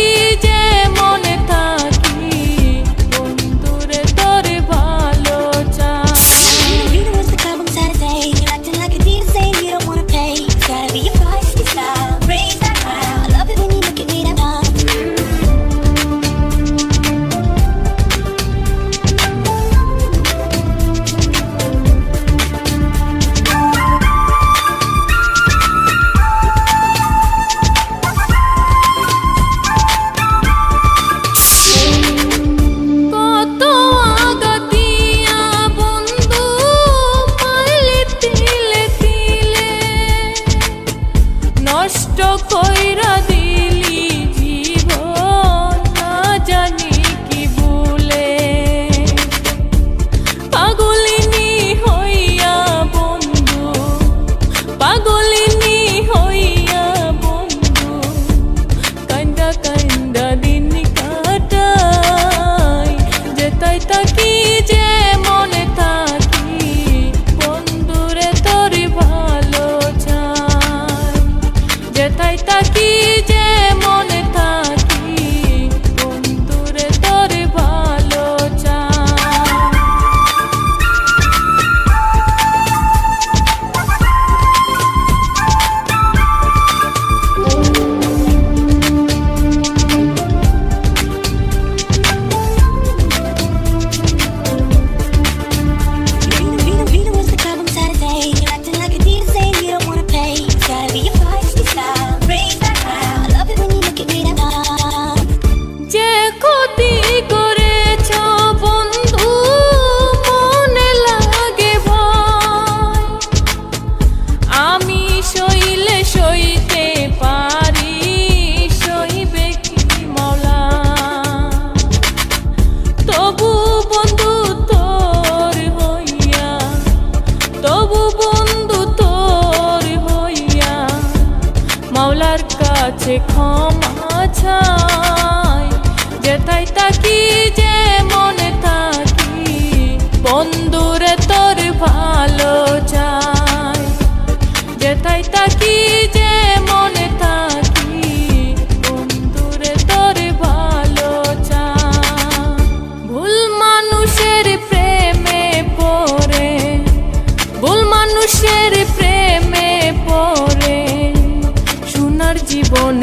DJ কষ্ট কইরা দি। তাকি যে কি যে মনে থাকি? বন্ধুরে তোর ভালো চাই। যেথাই থাকি যে মনে থাকি, বন্ধুরে তোর ভালো চাই। ভুল মানুষের প্রেমে পড়ে, ভুল মানুষের প্রেমে পড়ে, সোনার জীবন